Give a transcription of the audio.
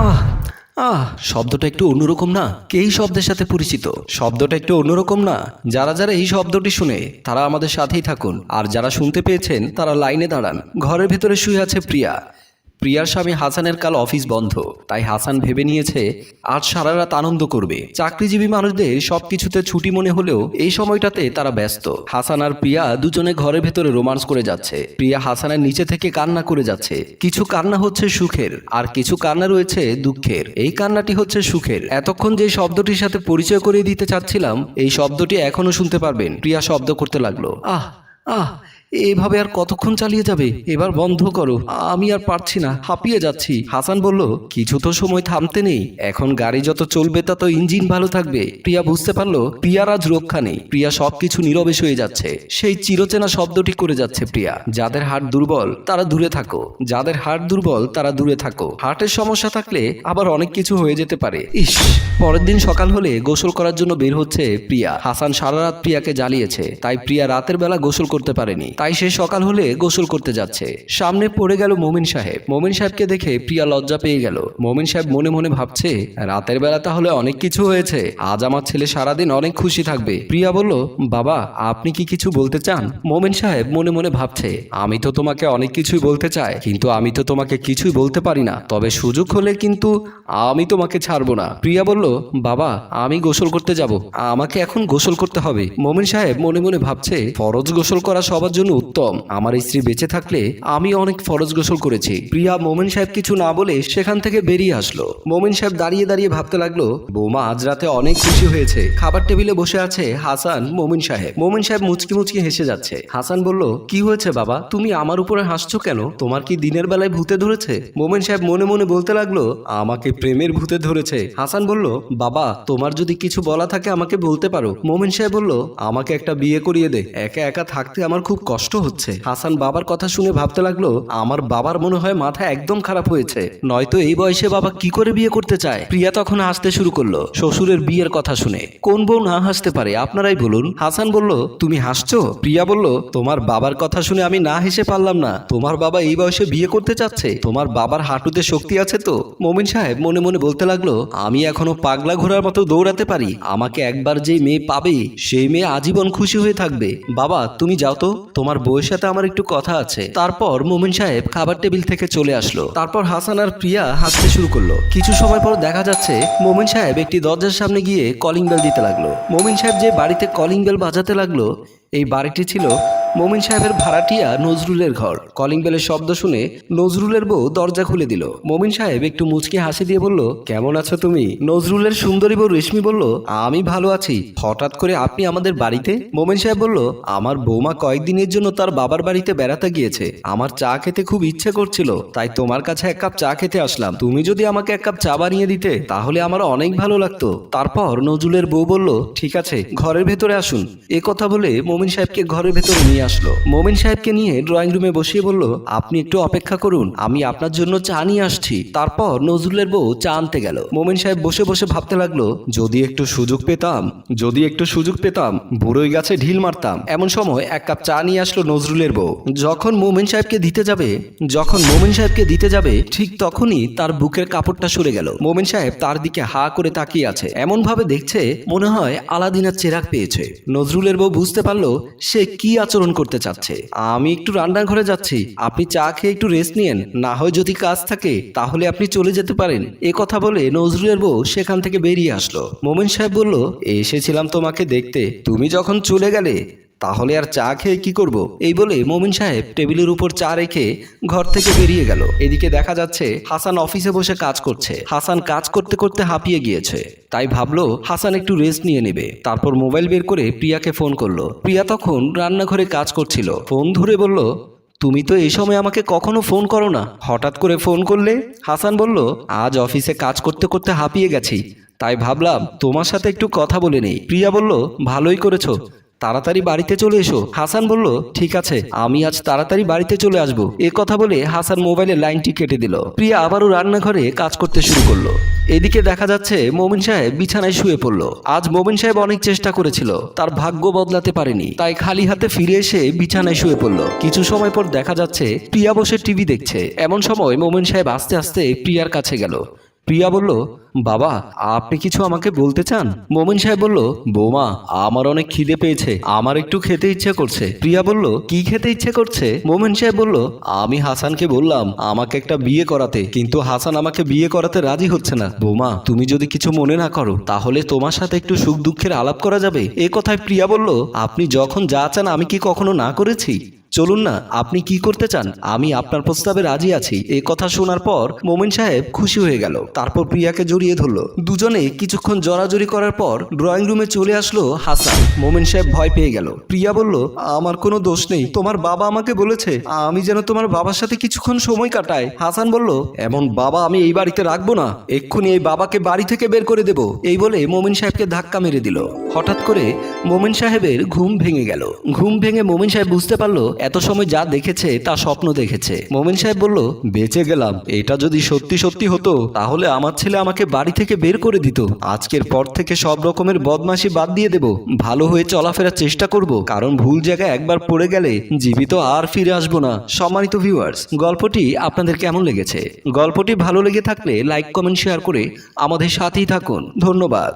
আহ আহ, শব্দটা একটু অন্যরকম না? কে এই শব্দের সাথে পরিচিত? শব্দটা একটু অন্যরকম না? যারা যারা এই শব্দটি শুনে, তারা আমাদের সাথেই থাকুন। আর যারা শুনতে পেয়েছেন, তারা লাইনে দাঁড়ান। ঘরের ভেতরে শুয়ে আছে প্রিয়া। প্রিয়ার স্বামী হাসানের কাল অফিস বন্ধ। তাই হাসান ভেবে নিয়েছে, আজ সারা রাত আনন্দ করবে। চাকরিজীবী মানুষদের সবকিছুতে ছুটি মনে হলেও এই সময়টাতে তারা ব্যস্ত। হাসান আর প্রিয়া দুজনে ঘরের ভেতরে রোমান্স করে যাচ্ছে। প্রিয়া হাসানের নিচে থেকে কান্না করে যাচ্ছে। কিছু কান্না হচ্ছে সুখের, আর কিছু কান্না রয়েছে দুঃখের। এই কান্নাটি হচ্ছে সুখের। এতক্ষণ যে শব্দটির সাথে পরিচয় করিয়ে দিতে চাচ্ছিলাম, এই শব্দটি এখনও শুনতে পারবেন। প্রিয়া শব্দ করতে লাগল। আহ আহ এভাবে আর কতক্ষণ চালিয়ে যাবে? এবার বন্ধ করো। আমি আর পারছি না। হাঁপিয়ে যাচ্ছি। হাসান বলল, কিছু তো সময় থামতে নেই। এখন গাড়ি যত চলবে তত ইঞ্জিন ভালো থাকবে। প্রিয়া বুঝতে পারল, প্রিয়ার আজ রক্ষা নেই। প্রিয়া সবকিছু নীরবে হয়ে যাচ্ছে। সেই চিরচেনা শব্দটি করে যাচ্ছে প্রিয়া। যাদের হাট দুর্বল, তারা দূরে থাকো। যাদের হাট দুর্বল, তারা দূরে থাকো। হার্টের সমস্যা থাকলে আবার অনেক কিছু হয়ে যেতে পারে। ইস! পরের দিন সকাল হলে গোসল করার জন্য বের হচ্ছে প্রিয়া। হাসান সারা রাত প্রিয়াকে জ্বালিয়েছে। তাই প্রিয়া রাতের বেলা গোসল করতে পারেনি। তাই সে সকাল হলে গোসল করতে যাচ্ছে। সামনে পড়ে গেল মোমিন সাহেব। মোমিন সাহেবকে দেখে প্রিয়া লজ্জা পেয়ে গেল। মোমিন সাহেব মনে মনে ভাবছে, রাতের বেলা তাহলে অনেক কিছু হয়েছে। আজ আমার ছেলে সারাদিন অনেক খুশি থাকবে। প্রিয়া বলল, বাবা, আপনি কি কিছু বলতে চান? মোমিন সাহেব মনে মনে ভাবছে, আমি তো তোমাকে অনেক কিছুই বলতে চাই, কিন্তু আমি তো তোমাকে কিছুই বলতে পারি না। তবে সুযোগ হলে কিন্তু আমি তোমাকে ছাড়বো না। প্রিয়া বলল, বাবা, আমি গোসল করতে যাব। আমাকে এখন গোসল করতে হবে। মোমিন সাহেব মনে মনে ভাবছে, ফরজ গোসল করা সবার জন্য উত্তম, আমার স্ত্রী বেঁচে থাকলে আমি অনেক ফরজ গোসল করেছি। প্রিয়া মোমেন সাহেব কিছু না বলে সেখান থেকে বেরিয়ে আসলো। মোমেন সাহেব দাঁড়িয়ে দাঁড়িয়ে ভাবতে লাগল, বৌমা, আজ রাতে অনেক খুশি হয়েছে। খাবার টেবিলে বসে আছে হাসান মোমিন সাহেব। মোমিন সাহেব মুচকি মুচকি হেসে যাচ্ছে। হাসান বলল, কি হয়েছে বাবা? তুমি আমার উপরে হাসছো কেন? তোমার কি দিনের বেলায় ভূতে ধরেছে? মোমেন সাহেব মনে মনে বলতে লাগল, আমাকে প্রেমের ভূতে ধরেছে। হাসান বলল, বাবা, তোমার যদি কিছু বলা থাকে আমাকে বলতে পারো। মোমিন সাহেব বলল, আমাকে একটা বিয়ে করিয়ে দে। একা একা থাকতে আমার খুব কষ্ট হচ্ছে। হাসান বাবার কথা শুনে ভাবতে লাগল, আমার বাবার মনে হয় মাথা একদম খারাপ হয়েছে। নয়তো এই বয়সে বাবা কি করে বিয়ে করতে চায়? প্রিয়া তখন হাসতে শুরু করল, শ্বশুরের বিয়ের কথা শুনে। কোন বউ না হাসতে পারে, আপনারাই বলুন। হাসান বলল, তুমি হাসছো? প্রিয়া বলল, তোমার বাবার কথা শুনে আমি না হেসে পারলাম না। তোমার বাবা এই বয়সে বিয়ে করতে চাচ্ছে। তোমার বাবার হাঁটুতে শক্তি আছে তো? মমিন সাহেব মনে মনে বলতে লাগল, আমি এখনও পাগলা ঘোড়ার মতো দৌড়াতে পারি। আমাকে একবার যেই মেয়ে পাবে, সেই মেয়ে আজীবন খুশি হয়ে থাকবে। বাবা, তুমি যাও তো। তোমার বউয়ের সাথে আমার একটু কথা আছে। তারপর মোমিন সাহেব খাবার টেবিল থেকে চলে আসলো। তারপর হাসান আর প্রিয়া হাসতে শুরু করল। কিছু সময় পর দেখা যাচ্ছে মোমিন সাহেব একটি দরজার সামনে গিয়ে কলিং বেল দিতে লাগল। মোমিন সাহেব যে বাড়িতে কলিং বেল বাজাতে লাগল এই বাড়িটি ছিল মোমিন সাহেবের ভাড়াটিয়া নজরুলের ঘর। কলিং বেলের শব্দ শুনে নজরুলের বউ দরজা খুলে দিল। মোমিন সাহেব একটু মুচকি হাসি দিয়ে বলল, কেমন আছো তুমি? নজরুলের সুন্দরী বউ রেশমি বলল, আমি ভালো আছি। হঠাৎ করে আপনি আমাদের বাড়িতে? মোমিন সাহেব বলল, আমার বৌমা কয়েকদিনের জন্য তার বাবার বাড়িতে বেড়াতে গিয়েছে। আমার চা খেতে খুব ইচ্ছে করছিল, তাই তোমার কাছে এক কাপ চা খেতে আসলাম। তুমি যদি আমাকে এক কাপ চা বানিয়ে দিতে, তাহলে আমার অনেক ভালো লাগতো। তারপর নজরুলের বউ বলল, ঠিক আছে, ঘরের ভেতরে আসুন। এ কথা বলে মোমিন সাহেবকে ঘরের ভেতরে নিয়ে আসলো। মোমিন সাহেবকে নিয়ে ড্রয়িং রুমে বসিয়ে বলল, আপনি একটু অপেক্ষা করুন, আমি আপনার জন্য চা নিয়ে আসছি। তারপর নজরুলের বউ চা আনতে গেল। মোমিন সাহেব বসে বসে ভাবতে লাগল, যদি একটু সুযোগ পেতাম, যদি একটু সুযোগ পেতাম, বুড়োই গাছে ঢিল মারতাম। এমন সময় এক কাপ চা নিয়ে আসলো নজরুলের বউ। যখন মোমিন সাহেবকে দিতে যাবে, যখন মোমিন সাহেবকে দিতে যাবে, ঠিক তখনই তার বুকের কাপড়টা সরে গেল। মোমিন সাহেব তার দিকে হা করে তাকিয়ে আছে। এমন ভাবে দেখছে মনে হয় আলাদিনের চেরাগ পেয়েছে। নজরুলের বউ বুঝতে পারল সে কি আচরণ করতে চাচ্ছে? আমি একটু রান্নাঘরে যাচ্ছি। আপনি চা খেয়ে একটু রেস্ট নিয়েন। না হয় যদি কাজ থাকে, তাহলে আপনি চলে যেতে পারেন। এ কথা বলে নজরুলের বউ সেখান থেকে বেরিয়ে আসলো। মোমেন সাহেব বলল, এসেছিলাম তোমাকে দেখতে। তুমি যখন চলে গেলে তাহলে আর চা খেয়ে কি করব? এই বলে মোমিন সাহেব টেবিলের উপর চা রেখে ঘর থেকে বেরিয়ে গেল। এদিকে দেখা যাচ্ছে হাসান অফিসে বসে কাজ করছে। হাসান কাজ করতে করতে হাঁপিয়ে গিয়েছে। তাই ভাবলো হাসান একটু রেস্ট নিয়ে নেবে। তারপর মোবাইল বের করে প্রিয়াকে ফোন করল। প্রিয়া তখন রান্নাঘরে কাজ করছিল। ফোন ধরে বলল, তুমি তো এই সময় আমাকে কখনো ফোন করো না। হঠাৎ করে ফোন করলে হাসান বলল, আজ অফিসে কাজ করতে করতে হাঁপিয়ে গেছি। তাই ভাবলাম তোমার সাথে একটু কথা বলে নেই। প্রিয়া বলল, ভালোই করেছ। তাড়াতাড়ি বাড়িতে চলে এসো। হাসান বলল, ঠিক আছে, আমি আজ তাড়াতাড়ি বাড়িতে চলে আসব। এ কথা বলে হাসান মোবাইলের লাইনটি কেটে দিল। প্রিয়া আবারও রান্নাঘরে কাজ করতে শুরু করল। এদিকে দেখা যাচ্ছে মমিন সাহেব বিছানায় শুয়ে পড়ল। আজ মমিন সাহেব অনেক চেষ্টা করেছিল, তার ভাগ্য বদলাতে পারেনি। তাই খালি হাতে ফিরে এসে বিছানায় শুয়ে পড়ল। কিছু সময় পর দেখা যাচ্ছে প্রিয়া বসে টিভি দেখছে। এমন সময় মোমিন সাহেব আস্তে আস্তে প্রিয়ার কাছে গেল। প্রিয়া বলল, বাবা, আপনি কিছু আমাকে বলতে চান? মোমিন সাহেব বলল, বৌমা, আমার অনেক খিদে পেয়েছে, আমার একটু খেতে ইচ্ছে করছে। প্রিয়া বলল, কি খেতে ইচ্ছে করছে? মোমিন সাহেব বলল, আমি হাসানকে বললাম, আমাকে একটা বিয়ে করাতে, কিন্তু হাসান আমাকে বিয়ে করাতে রাজি হচ্ছে না। বৌমা, তুমি যদি কিছু মনে না করো, তাহলে তোমার সাথে একটু সুখ দুঃখের আলাপ করা যাবে। এ কথায় প্রিয়া বলল, আপনি যখন যা চান, আমি কি কখনো না করেছি? চলুন না, আপনি কি করতে চান? আমি আপনার প্রস্তাবে রাজি আছি। এই কথা শোনার পর মোমিন সাহেব খুশি হয়ে গেল। তারপর প্রিয়াকে জড়িয়ে ধরলো। দুজনে কিছুক্ষণ জড়াজড়ি করার পর ড্রয়িং রুমে চলে আসলো হাসান। মোমিন সাহেব ভয় পেয়ে গেল। প্রিয়া বলল, আমার কোনো দোষ নেই। তোমার বাবা আমাকে বলেছে, আমি যেন তোমার বাবার সাথে কিছুক্ষণ সময় কাটাই। হাসান বলল, এমন বাবা আমি এই বাড়িতে রাখব না। এক্ষুনি এই বাবাকে বাড়ি থেকে বের করে দেব। এই বলে মোমিন সাহেবকে ধাক্কা মেরে দিল। হঠাৎ করে মোমিন সাহেবের ঘুম ভেঙে গেল। ঘুম ভেঙে মোমিন সাহেব বুঝতে পারল এত সময় যা দেখেছে, তা স্বপ্ন দেখেছে। মোমিন সাহেব বলল, বেঁচে গেলাম, এটা যদি সত্যি সত্যি হতো, তাহলে আমার ছেলে আমাকে বাড়ি থেকে বের করে দিত। আজকের পর থেকে সব রকমের বদমাশি বাদ দিয়ে দেব। ভালো হয়ে চলাফেরার চেষ্টা করব, কারণ ভুল জায়গায় একবার পড়ে গেলে জীবিত আর ফিরে আসব না। সম্মানিত ভিউয়ার্স গল্পটি আপনাদের কেমন লেগেছে? গল্পটি ভালো লেগে থাকলে লাইক কমেন্ট শেয়ার করে আমাদের সাথেই থাকুন। ধন্যবাদ।